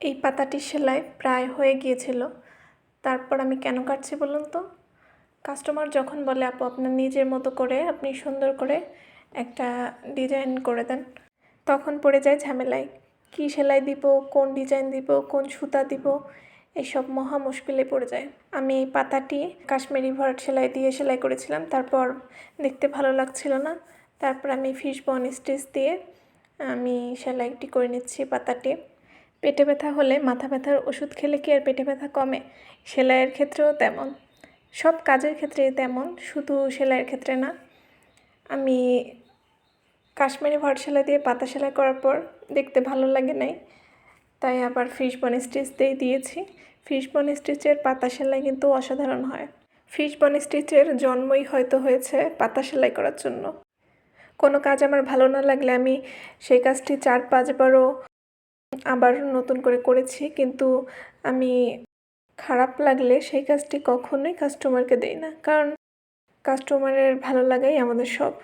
এই পাতাটির সেলাই প্রায় হয়ে গিয়েছিল। তারপর আমি কেন কাটছি বলুন তো? কাস্টমার যখন বলে, আপু, আপনার নিজের মতো করে আপনি সুন্দর করে একটা ডিজাইন করে দেন, তখন পড়ে যায় ঝামেলায়। কী সেলাই দিব, কোন ডিজাইন দিব, কোন সুতা দিব এইসব মহা মুশকিলে পড়ে যায়। আমি এই পাতাটি কাশ্মীরি ভরাট সেলাই দিয়ে সেলাই করেছিলাম। তারপর দেখতে ভালো লাগছিল না। তারপর আমি ফিশ বন স্টিচ দিয়ে আমি সেলাইটি করে নিচ্ছি পাতাটি। পেটে ব্যথা হলে মাথা ব্যথার ওষুধ খেলে কি আর পেটে ব্যথা কমে? সেলাইয়ের ক্ষেত্রেও তেমন। সব কাজের ক্ষেত্রে তেমন, শুধু সেলাইয়ের ক্ষেত্রে না। আমি কাশ্মীরি ভরাট সেলাই দিয়ে পাতা সেলাই করার পর দেখতে ভালো লাগে নাই। তাই আবার ফিশ বন স্টিচ দিয়ে দিয়েছি। ফিশ বন স্টিচের পাতা সেলাই কিন্তু অসাধারণ হয়। ফিশ বন স্টিচের জন্মই হয়তো হয়েছে পাতা সেলাই করার জন্য। কোনো কাজ আমার ভালো না লাগলে আমি সেই কাজটি চার পাঁচবারও আবার নতুন করে করেছি, কিন্তু আমি খারাপ লাগলে সেই কাজটি কখনোই কাস্টমারকে দেই না। কারণ কাস্টমারের ভালো লাগাই আমাদের সব।